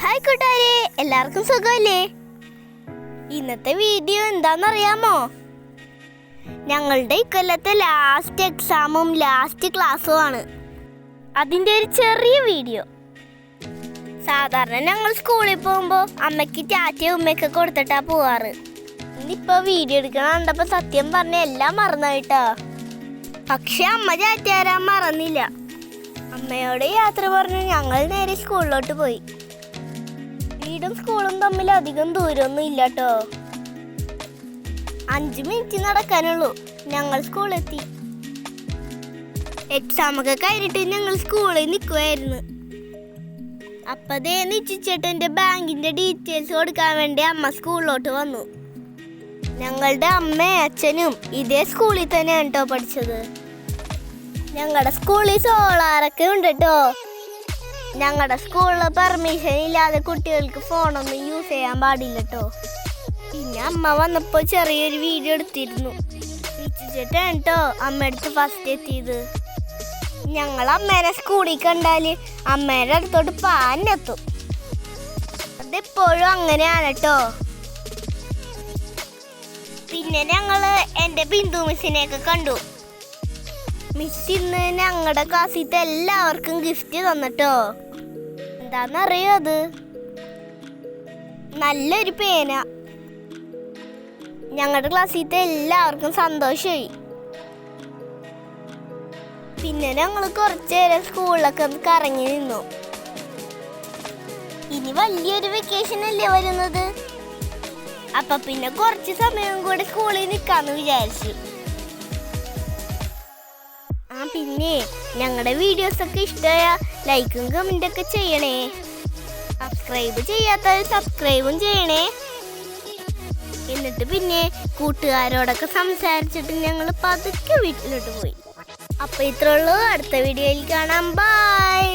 Hi കൂട്ടുകാരെ എല്ലാവർക്കും സുഖമല്ലേ? ഇന്നത്തെ വീഡിയോ എന്താണെന്നറിയാമോ? ഞങ്ങളുടെ ഇക്കൊല്ലത്തെ ലാസ്റ്റ് എക്സാമും ലാസ്റ്റ് ക്ലാസ്സും ആണ്. അതിന്റെ ഒരു ചെറിയ വീഡിയോ. സാധാരണ ഞങ്ങൾ സ്കൂളിൽ പോകുമ്പോൾ അമ്മയ്ക്ക് ടാറ്റയും ഉമ്മയൊക്കെ കൊടുത്തിട്ടാ പോവാറ്. ഇന്നിപ്പോ വീഡിയോ എടുക്കണം കണ്ടപ്പോ സത്യം പറഞ്ഞ എല്ലാം മറന്നായിട്ടാ പക്ഷെ അമ്മ ടാറ്റ തരാൻ മറന്നില്ല. അമ്മയോട് യാത്ര പറഞ്ഞു ഞങ്ങൾ നേരെ സ്കൂളിലോട്ട് പോയി. വീടും സ്കൂളും തമ്മിൽ അധികം ദൂരമൊന്നും ഇല്ല കേട്ടോ അഞ്ചു മിനിറ്റ് നടക്കാനുള്ളൂ. ഞങ്ങൾ സ്കൂളെത്തി എക്സാം ഒക്കെ കഴിഞ്ഞിട്ട് ഞങ്ങൾ സ്കൂളിൽ നിൽക്കുമായിരുന്നു അപ്പതേ നിശ്ചിച്ചേട്ടന്റെ ബാങ്കിന്റെ ഡീറ്റെയിൽസ് കൊടുക്കാൻ വേണ്ടി അമ്മ സ്കൂളിലോട്ട് വന്നു. ഞങ്ങളുടെ അമ്മയും അച്ഛനും ഇതേ സ്കൂളിൽ തന്നെയാണ് കേട്ടോ പഠിച്ചത്. ഞങ്ങളുടെ സ്കൂളിൽ സോളാറൊക്കെ ഉണ്ട് കേട്ടോ ഞങ്ങളുടെ സ്കൂളിൽ പെർമിഷൻ ഇല്ലാതെ കുട്ടികൾക്ക് ഫോണൊന്നും യൂസ് ചെയ്യാൻ പാടില്ല കേട്ടോ പിന്നെ അമ്മ വന്നപ്പോൾ ചെറിയൊരു വീഡിയോ എടുത്തിരുന്നു. ഇച്ചിട്ടാണ് കേട്ടോ അമ്മ അടുത്ത് ഫസ്റ്റ് എത്തിയത്. ഞങ്ങൾ അമ്മേനെ സ്കൂളിൽ കണ്ടാൽ അമ്മേടെ അടുത്തോട്ട് പാനെത്തും അതെപ്പോഴും അങ്ങനെയാണ് കേട്ടോ പിന്നെ ഞങ്ങൾ എന്റെ ബിന്ദു മിസ്സിനെയൊക്കെ കണ്ടു. മിസ് ഇന്ന് ഞങ്ങളുടെ ക്ലാസ്സിലത്തെ എല്ലാവർക്കും ഗിഫ്റ്റ് തന്നിട്ടോ. എന്താണെന്നറിയോ അത്? നല്ലൊരു പേന. ഞങ്ങളുടെ ക്ലാസ്സിലത്തെ എല്ലാവർക്കും സന്തോഷമായി പിന്നെ ഞങ്ങൾ കുറച്ചു നേരം സ്കൂളിലൊക്കെ ഒന്ന് കറങ്ങി നിന്നു. ഇനി വലിയൊരു വെക്കേഷൻ അല്ലേ വരുന്നത്? അപ്പൊ പിന്നെ കുറച്ച് സമയം കൂടെ സ്കൂളിൽ നിൽക്കാന്ന് വിചാരിച്ചു. ആ പിന്നെ ഞങ്ങളുടെ വീഡിയോസ് ഒക്കെ ഇഷ്ടമായ ലൈക്കും കമന്റ് ഒക്കെ ചെയ്യണേ സബ്സ്ക്രൈബ് ചെയ്യാത്തവർ സബ്സ്ക്രൈബും ചെയ്യണേ. എന്നിട്ട് പിന്നെ കൂട്ടുകാരോടൊക്കെ സംസാരിച്ചിട്ട് ഞങ്ങൾ പതുക്കെ വീട്ടിലോട്ട് പോയി. അപ്പോൾ ഇത്രേ ഉള്ളൂ. അടുത്ത വീഡിയോയിൽ കാണാം. ബൈ